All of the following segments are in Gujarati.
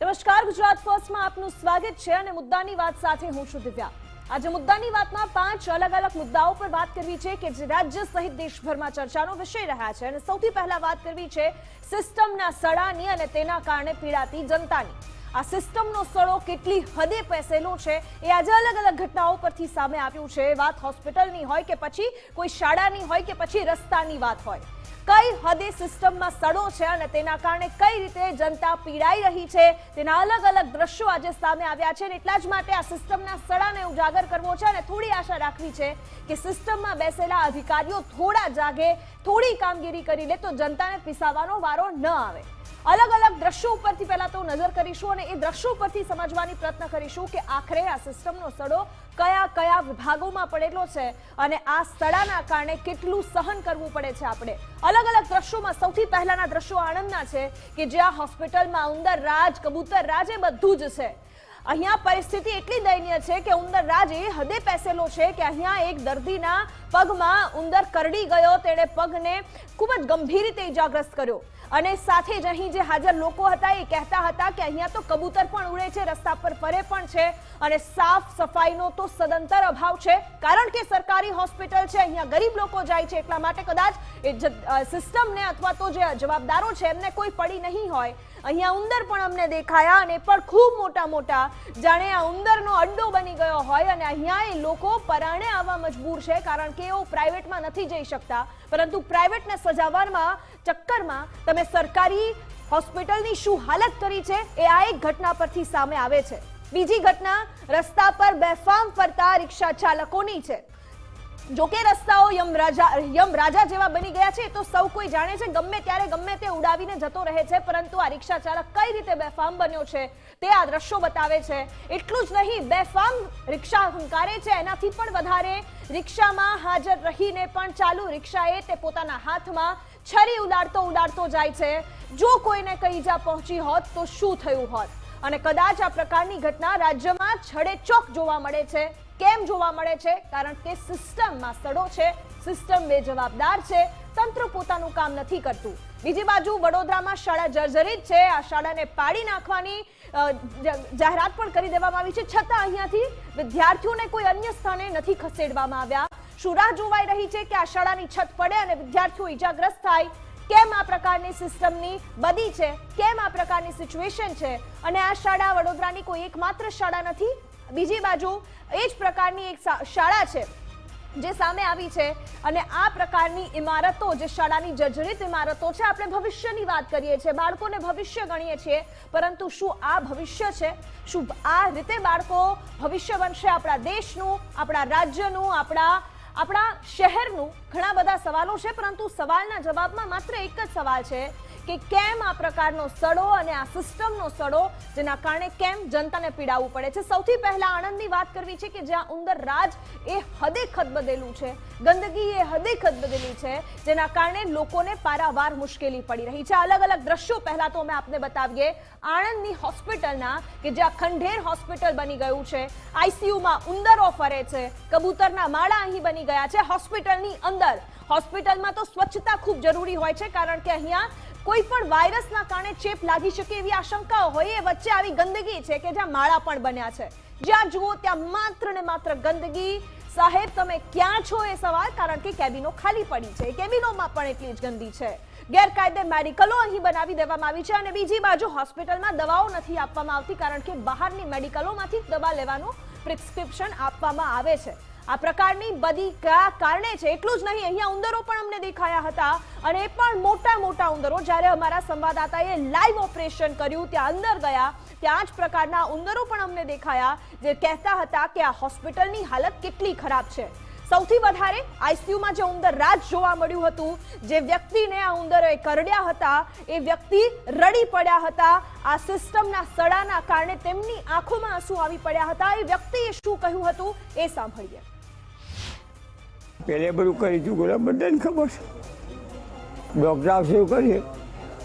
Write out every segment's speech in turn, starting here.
નમસ્કાર, ગુજરાત ફર્સ્ટમાં આપનું સ્વાગત છે અને મુદ્દાની વાત સાથે હું છું દિવ્યા. આજે મુદ્દાની વાતમાં પાંચ અલગ અલગ મુદ્દાઓ પર વાત કરવી છે કે જે રાજ્ય સહિત દેશભરમાં ચર્ચાનો વિષય રહ્યા છે. અને સૌથી પહેલા વાત કરવી છે સિસ્ટમના સડાની અને તેના કારણે પીડાતી જનતાની. આ સિસ્ટમનો સડો કેટલી હદે પેસેલો છે એ આજે અલગ અલગ ઘટનાઓ પરથી સામે આવ્યું છે. વાત હોસ્પિટલની હોય કે પછી કોઈ શાળાની હોય કે પછી રસ્તાની વાત હોય. કઈ હદે સિસ્ટમમાં સડો છે અને તેના કારણે કઈ રીતે જનતા પીડાઈ રહી છે તેના અલગ અલગ દ્રશ્યો આજે સામે આવ્યા છે અને એટલા જ માટે આ સિસ્ટમના સડાને ઉજાગર કરવો છે અને થોડી આશા રાખવી છે કે સિસ્ટમમાં બેસેલા અધિકારીઓ થોડા જાગે, થોડી કામગીરી કરી લે તો જનતાને પીસાવાનો વારો ન આવે. અલગ અલગ દ્રશ્યો ઉપરથી પહેલા તો નજર કરીશું અને એ દ્રશ્યો પરથી સમજવાની પ્રયત્ન કરીશું કે આખરે આ સિસ્ટમનો સડો કયા કયા વિભાગોમાં પડેલો છે અને આ સડાના કારણે કેટલું સહન કરવું પડે છે આપણે. અલગ અલગ દ્રશ્યોમાં સૌથી પહેલાના દ્રશ્યો આણંદના છે કે જ્યાં હોસ્પિટલમાં ઉંદર રાજ, કબૂતર રાજ એ બધું જ છે. અહીંયા પરિસ્થિતિ એટલી દયનીય છે કે ઉંદર રાજ એ હદે પેસેલો છે કે અહીંયા એક દર્દીના પગમાં ઉંદર કરડી ગયો, તેણે પગને ખૂબ જ ગંભીર રીતે ઇજાગ્રસ્ત કર્યો. અને સાથે જ અહીં જે હાજર લોકો હતા એ કહેતા હતા કે અહીંયા તો કબૂતર પણ ઉડે છે, રસ્તા પર ફરે પણ છે અને સાફ સફાઈનો તો સદંતર અભાવ છે. કારણ કે સરકારી હોસ્પિટલ છે, અહીંયા ગરીબ લોકો જાય છે, એટલા માટે કદાચ એ સિસ્ટમને અથવા તો જે જવાબદારો છે એમને કોઈ પડી નહીં હોય. અહીંયા ઉંદર પણ અમને દેખાયા અને પણ ખૂબ મોટા મોટા. જાણે આ ઉંદરનો અડ્ડો બની ગયો હોય અને અહીંયા એ લોકો પરાણે આવવા મજબૂર છે કારણ કે એઓ પ્રાઇવેટમાં નથી જઈ શકતા. પરંતુ પ્રાઇવેટને સજાવવામાં ચક્કરમાં તમે સરકારી હોસ્પિટલની શું હાલત કરી છે એ આ એક ઘટના પરથી સામે આવે છે. બીજી ઘટના, રસ્તા પર બેફામ ફરતા રિક્ષા ચાલકોની છે. જોકે રસ્તાઓ યમ રાજા યમ રાજા જેવા બની ગયા છે, તો સૌ કોઈ જાણે છે, ગમે ત્યારે ગમે તે ઉડાવીને જતો રહે છે, પરંતુ આ રિક્ષા ચાલક કઈ રીતે બેફામ બન્યો છે, તે આ દ્રશ્યો બતાવે છે. એટલું જ નહીં, બેફામ રિક્ષા હંકારે છે, એનાથી પણ વધારે રિક્ષામાં હાજર રહીને પણ ચાલુ રિક્ષાએ તે પોતાના હાથમાં છરી ઉડાડતો ઉડાડતો જાય છે. જો કોઈને કઈ ઈજા પહોંચી હોત, તો શું થયું હોત? અને કદાચ આ પ્રકારની ઘટના રાજ્યમાં છડેચોક જોવા મળે છે. કેમ જોવા મળે છે? કારણ કે સિસ્ટમમાં સડો છે, સિસ્ટમ બેજવાબદાર છે, તંત્ર પોતાનું કામ નથી કરતું. બીજી બાજુ વડોદરામાં શાળા જર્જરિત છે, આ શાળાને પાડી નાખવાની જાહેરાત પણ કરી દેવામાં આવી છે. છતાં અહીંયાથી વિદ્યાર્થીઓને કોઈ અન્ય સ્થાને નથી ખસેડવામાં આવ્યા. શું રાહ જોવાઈ રહી છે કે આ શાળાની છત પડે અને વિદ્યાર્થીઓ ઈજાગ્રસ્ત થાય? કેમ આ પ્રકારની સિસ્ટમની બદી છે? કેમ આ પ્રકારની સિચ્યુએશન છે? અને આ શાળા વડોદરાની કોઈ એકમાત્ર શાળા નથી? બીજી બાજુ એ જ પ્રકારની એક શાળા છે, જે સામે આવી છે અને આ પ્રકારની ઇમારતો, જે શાળાની જર્જરિત ઇમારતો છે, આપણે ભવિષ્યની વાત કરીએ છીએ, બાળકોને ભવિષ્ય ગણીએ છીએ, પરંતુ શું આ ભવિષ્ય છે? શું આ રીતે બાળકો ભવિષ્ય બનશે આપણા દેશનું, આપણા રાજ્યનું, આપણા આપણા શહેરનું? ઘણા બધા સવાલો છે, પરંતુ સવાલના જવાબમાં માત્ર એક જ સવાલ છે કે કેમ આ પ્રકારનો સડો અને આ સિસ્ટમનો સડો, જેના કારણે કેમ જનતાને પીડાવવું પડે છે? સૌથી પહેલા આણંદની વાત કરવી છે કે જ્યાં ઉંદર રાજ એ હદે ખદબદેલું છે. ગંદકી એ હદે ખદબદેલી છે, જેના કારણે લોકોને પારાવાર મુશ્કેલી પડી રહી છે. અલગ અલગ દ્રશ્યો પહેલા તો અમે આપને બતાવીએ. આણંદની હોસ્પિટલના કે જ્યાં ખંડેર હોસ્પિટલ બની ગયું છે, આઈસીયુમાં ઉંદરો ફરે છે, કબૂતરના માળા અહીં બની ગયા છે. હોસ્પિટલની અંદર, હોસ્પિટલમાં તો સ્વચ્છતા ખૂબ જરૂરી હોય છે, કારણ કે અહીંયા કોઈ પણ વાયરસના કારણે ચેપ લાગી શકે એવી આશંકાઓ હોય એ વચ્ચે આવી ગંદકી છે કે જ્યાં માળા પણ બન્યા છે. જ્યાં જુઓ ત્યાં માત્ર ને માત્ર ગંદકી સાહેબ, તમે ક્યાં છો એ સવાલ? કારણ કે કેબિનો ખાલી પડી છે. કેબિનોમાં પણ એટલી જ ગંદી છે. ગેરકાયદે મેડિકલો અહીં બનાવી દેવામાં આવી છે અને બીજી બાજુ હોસ્પિટલમાં દવાઓ નથી આપવામાં આવતી કારણ કે બહારની મેડિકલોમાંથી દવા લેવાનું પ્રિસ્ક્રિપ્શન આપવામાં આવે છે. આ પ્રકારની બધી કયા કારણે છે, એટલું જ નહીં, અહીંયા ઉંદરો પણ અમને દેખાયા હતા અને એ પણ મોટા મોટા ઉંદરો. જ્યારે અમારા સંવાદદાતાએ લાઈવ ઓપરેશન કર્યું, ત્યાં અંદર ગયા, ત્યાં જ પ્રકારના ઉંદરો પણ અમને દેખાયા, જે કહેતા હતા કે આ હોસ્પિટલની હાલત કેટલી ખરાબ છે. સૌથી વધારે આઈસીયુમાં જે ઉંદર રાજ જોવા મળ્યું હતું, જે વ્યક્તિને આ ઉંદરોએ કરડ્યા હતા, એ વ્યક્તિ રડી પડ્યા હતા. આ સિસ્ટમના સડાના કારણે તેમની આંખોમાં આંસુ આવી પડ્યા હતા. એ વ્યક્તિએ શું કહ્યું હતું એ સાંભળીએ. પહેલે બધું કરી ચૂકેલા બધાને ખબર છે. ડૉક્ટર આવશે એવું કરીએ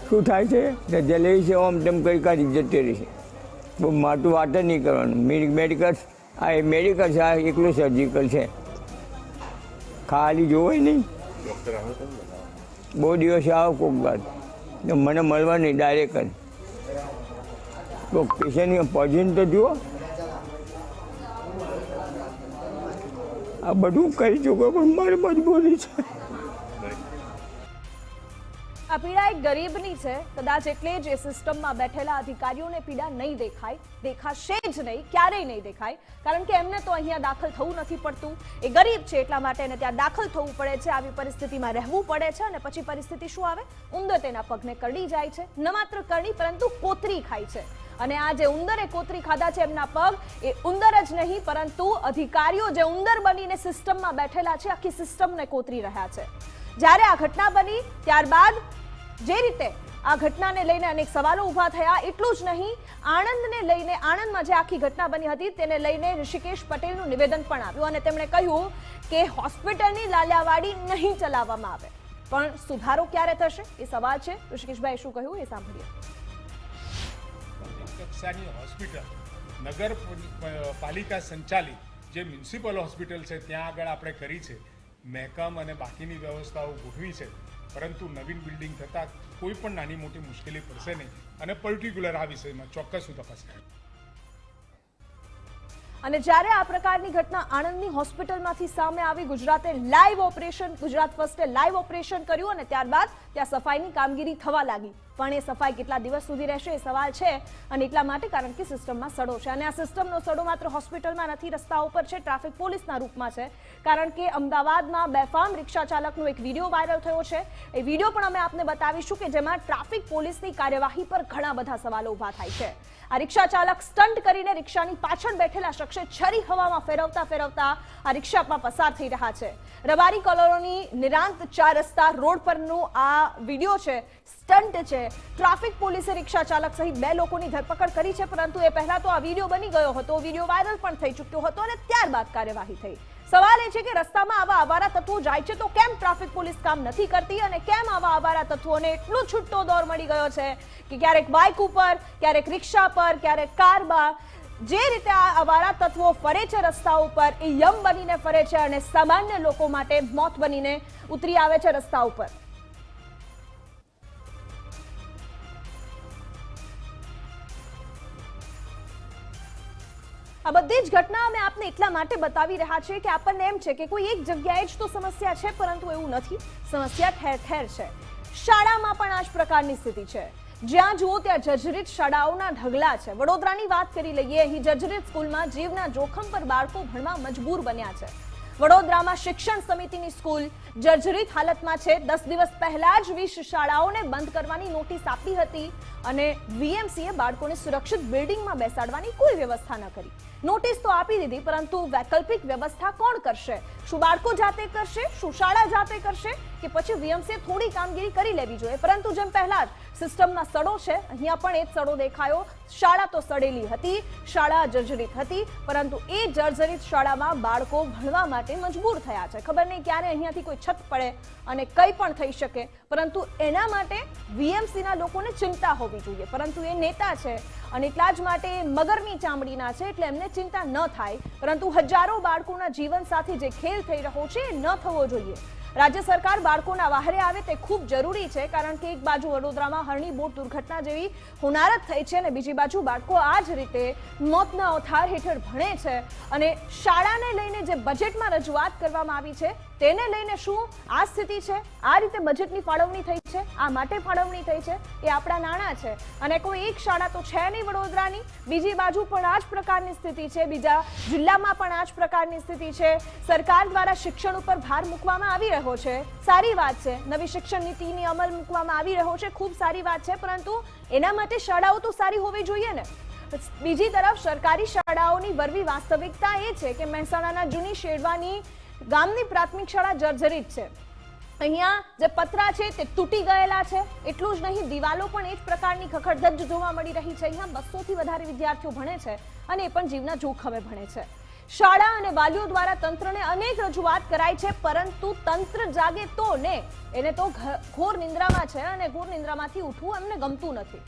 શું થાય છે? ને જે લે છે આમ તેમ કંઈ કાઢી જતી રહી છે. બહુ માટું વાત જ નહીં કરવાનું. મેડિકલ આ એ મેડિકલ છે આ એકલું સર્જિકલ છે. ખાલી જોવાય નહીં. બહુ દિવસ આવો કોક વાત ને મને મળવા નહીં ડાયરેક્ટ જ. તો પેશન્ટની પોઝિશન તો જુઓ. આ બધું કહી ચૂક્યો, પણ મારી મજબૂરી છે. આ પીડા એક ગરીબની છે. કદાચ એટલે જ એ સિસ્ટમમાં બેઠેલા અધિકારીઓને પીડા નહીં દેખાય, દેખાશે જ નહીં, ક્યારેય નહીં દેખાય. કારણ કે એમને તો અહીંયા દાખલ થવું નથી પડતું. એ ગરીબ છે એટલા માટે એને ત્યાં દાખલ થવું પડે છે, આવી પરિસ્થિતિમાં રહેવું પડે છે અને પછી પરિસ્થિતિ શું આવે? ઉંદર તેના પગને કરડી જાય છે. ન માત્ર કરડી, પરંતુ કોતરી ખાય છે. અને આ જે ઉંદરે કોતરી ખાધા છે એમના પગ, એ ઉંદર જ નહીં, પરંતુ અધિકારીઓ જે ઉંદર બનીને સિસ્ટમમાં બેઠેલા છે, આખી સિસ્ટમને કોતરી રહ્યા છે. જ્યારે આ ઘટના બની, ત્યારબાદ જે રીતે આ ઘટનાને લઈને અનેક સવાલો ઊભા થયા, એટલું જ નહીં, આણંદને લઈને, આણંદમાં જે આખી ઘટના બની હતી, તેને લઈને ઋષિકેશ પટેલનું નિવેદન પણ આવ્યું અને તેમણે કહ્યું કે હોસ્પિટલની લાલિયાવાડી નહીં ચલાવવામાં આવે. પણ સુધારો ક્યારે થશે? એ સવાલ છે. ઋષિકેશભાઈ શું કહ્યું? એ સાંભળીએ. કક્ષાની હોસ્પિટલ, નગર પાલિકા સંચાલિત જે મ્યુનિસિપલ હોસ્પિટલ છે, ત્યાં આગળ આપણે કરી છે. મહેકમ અને બાકીની વ્યવસ્થાઓ ગોઠવી છે. પરંતુ નવીન બિલ્ડિંગ થતાં કોઈ પણ નાની મોટી મુશ્કેલી પડશે નહીં અને પર્ટિક્યુલર આ વિષયમાં ચોક્કસ હું તપાસ અને જ્યારે આ પ્રકારની ઘટના આણંદની હોસ્પિટલમાંથી સામે આવી, ગુજરાતે લાઈવ ઓપરેશન, ગુજરાત ફર્સ્ટે લાઈવ ઓપરેશન કર્યું અને ત્યારબાદ ત્યાં સફાઈની કામગીરી થવા લાગી. પણ એ સફાઈ કેટલા દિવસ સુધી રહેશે એ સવાલ છે અને એટલા માટે કારણ કે સિસ્ટમમાં સડો છે. અને આ સિસ્ટમનો સડો માત્ર હોસ્પિટલમાં નથી રસ્તા ઉપર છે, ટ્રાફિક પોલીસના રૂપમાં છે. કારણ કે અમદાવાદમાં બેફામ રિક્ષા ચાલકનો એક વીડિયો વાયરલ થયો છે. એ વીડિયો પણ અમે આપને બતાવીશું કે જેમાં ટ્રાફિક પોલીસની કાર્યવાહી પર ઘણા બધા સવાલો ઊભા થાય છે. આ રિક્ષા ચાલક સ્ટન્ટ કરીને રિક્ષાની પાછળ બેઠેલા શખ્સે છરી હવામાં ફેરવતા ફેરવતા આ રિક્ષામાં પસાર થઈ રહ્યા છે. રબારી કોલોની નિરાંત ચાર રસ્તા રોડ પરનું આ વીડિયો છે. સ્ટન્ટ છે. ટ્રાફિક પોલીસે રિક્ષા ચાલક સહિત બે લોકોની ધરપકડ કરી છે, પરંતુ એ પહેલા તો આ વીડિયો બની ગયો હતો. વીડિયો વાયરલ પણ થઈ ચૂક્યો હતો અને ત્યારબાદ કાર્યવાહી થઈ. સવાલ એ છે કે રસ્તામાં આવા આવારા તત્વો જાય છે તો કેમ ટ્રાફિક પોલીસ કામ નથી કરતી અને કેમ આવા આવારા તત્વોને એટલો છૂટો દોર મળી ગયો છે કે ક્યારેક બાઇક ઉપર, ક્યારેક રિક્ષા પર, ક્યારેક કારમાં જે રીતે આ અવારા તત્વો ફરે છે રસ્તા ઉપર, એ યમ બનીને ફરે છે અને સામાન્ય લોકો માટે મોત બનીને ઉતરી આવે છે રસ્તા ઉપર. આ બધી જ ઘટના અમે આપને એટલા માટે બતાવી રહ્યા છે કે આપણને એમ છે કે કોઈ એક જગ્યાએ જ તો સમસ્યા છે, પરંતુ એવું નથી. સમસ્યા ઠેર ઠેર છે. શાળામાં પણ આ જ પ્રકારની સ્થિતિ છે. જ્યાં જુઓ ત્યાં જર્જરિત શાળાઓના ઢગલા છે. વડોદરાની વાત કરી લઈએ, અહીં જર્જરિત સ્કૂલમાં જીવના જોખમ પર બાળકો ભણવા મજબૂર બન્યા છે. વડોદરામાં શિક્ષણ સમિતિની સ્કૂલ જર્જરિત હાલતમાં છે. દસ દિવસ પહેલા જ વીસ શાળાઓને બંધ કરવાની નોટિસ આપી હતી અને વીએમસીએ બાળકોને સુરક્ષિત બિલ્ડિંગમાં બેસાડવાની કોઈ વ્યવસ્થા ન કરી. નોટિસ તો આપી દીધી, પરંતુ વૈકલ્પિક વ્યવસ્થા કોણ કરશે? શું બાળકો જાતે કરશે? શું શાળા જાતે કરશે? કે પછી વીએમસીએ થોડી કામગીરી કરી લેવી જોઈએ? પરંતુ જેમ પહેલા જ સિસ્ટમમાં સડો છે, અહીંયા પણ એ જ સડો દેખાયો. શાળા તો સડેલી હતી, શાળા જર્જરિત હતી, પરંતુ એ જર્જરિત શાળામાં બાળકો ભણવા માટે મજબૂર થયા છે. ખબર નહીં ક્યારે અહીંયાથી કોઈ છત પડે અને કંઈ પણ થઈ શકે, પરંતુ એના માટે વીએમસીના લોકોને ચિંતા હોવી જોઈએ. પરંતુ એ નેતા છે અને એટલા જ માટે મગરની ચામડીના છે, એટલે એમને ચિંતા ન થાય. પરંતુ હજારો બાળકોના જીવન સાથે જે ખેલ થઈ રહ્યો છે, એ ન થવો જોઈએ. રાજ્ય સરકાર બાળકોના વાહરે આવે તે ખૂબ જરૂરી છે, કારણ કે એક બાજુ વડોદરામાં હરણી બોટ દુર્ઘટના જેવી હોનારત થઈ છે અને બીજી બાજુ બાળકો આ જ રીતે મોતના ઓથાર હેઠળ ભણે છે. અને શાળાને લઈને જે બજેટમાં રજૂઆત કરવામાં આવી છે તેને લઈને શું આ સ્થિતિ છે? આ રીતે બજેટની ફાળવણી થઈ છે? આ માટે ફાળવણી થઈ છે? એ આપણા નાણાં છે. અને કોઈ એક શાળા તો છે નહીં વડોદરાની. બીજી બાજુ પણ આ જ પ્રકારની સ્થિતિ છે. બીજા જિલ્લામાં પણ આ જ પ્રકારની સ્થિતિ છે. સરકાર દ્વારા શિક્ષણ ઉપર ભાર મૂકવામાં આવી રહ્યો છે. સારી વાત છે. નવી શિક્ષણ નીતિની અમલ મૂકવામાં આવી રહ્યો છે. ખૂબ સારી વાત છે. પરંતુ એના માટે શાળાઓ તો સારી હોવી જોઈએ ને. બીજી તરફ સરકારી શાળાઓની વરવી વાસ્તવિકતા એ છે કે મહેસાણાના જૂની શેડવાની ગામની પ્રાથમિક શાળા જર્જરિત છે. અહીંયા જે પતરા છે તે તૂટી ગયેલા છે. એટલું જ નહીં, દિવાલો પણ એ જ પ્રકારની ખખડધજ જોવા મળી રહી છે. અહીંયા બસોથી વધારે વિદ્યાર્થીઓ ભણે છે અને એ પણ જીવના જોખમે ભણે છે. શાળા અને વાલીઓ દ્વારા તંત્રને અનેક રજૂઆત કરાઈ છે, પરંતુ તંત્ર જાગે તો ને? એને તો ઘોર નિંદ્રામાં છે અને ઘોર નિંદ્રામાંથી ઉઠવું એમને ગમતું નથી.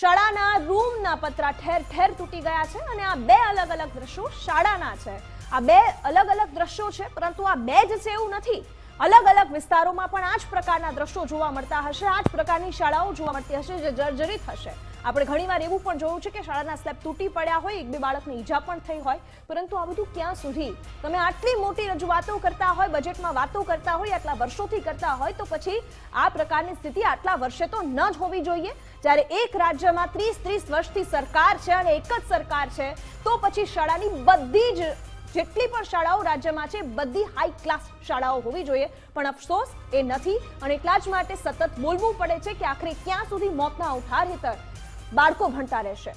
શાળાના રૂમના પતરા ઠેર ઠેર તૂટી ગયા છે અને આ બે અલગ અલગ દ્રશ્યો શાળાના છે. આ બે અલગ અલગ દ્રશ્યો છે, પરંતુ આ બે જ છે એવું નથી. અલગ અલગ વિસ્તારોમાં પણ આ જ પ્રકારના દ્રશ્યો જોવા મળતા હશે આ જ પ્રકારની શાળાઓ જોવા મળતી હશે જે જર્જરિત હશે. આપણે ઘણીવાર એવું પણ જોયું છે કે શાળાના સ્લેબ તૂટી પડ્યા હોય, એક બે બાળકને ઈજા પણ થઈ હોય, પરંતુ આ બધું ક્યાં સુધી? તમે આટલી મોટી રજૂઆતો કરતા હોય, બજેટમાં વાતો કરતા હોય, આટલા વર્ષોથી કરતા હોય, તો પછી આ પ્રકારની સ્થિતિ આટલા વર્ષે તો ન જ હોવી જોઈએ. જ્યારે એક રાજ્યમાં ત્રીસ ત્રીસ વર્ષથી સરકાર છે અને એક જ સરકાર છે, તો પછી શાળાની બધી જ જેટલી પણ શાળાઓ રાજ્યમાં છે, બધી હાઈ ક્લાસ શાળાઓ હોવી જોઈએ. પણ અફસોસ એ નથી અને એટલા જ માટે સતત બોલવું પડે છે કે આખરે ક્યાં સુધી મોતના ઉઠાર હેઠળ બાળકો ભણતા રહેશે.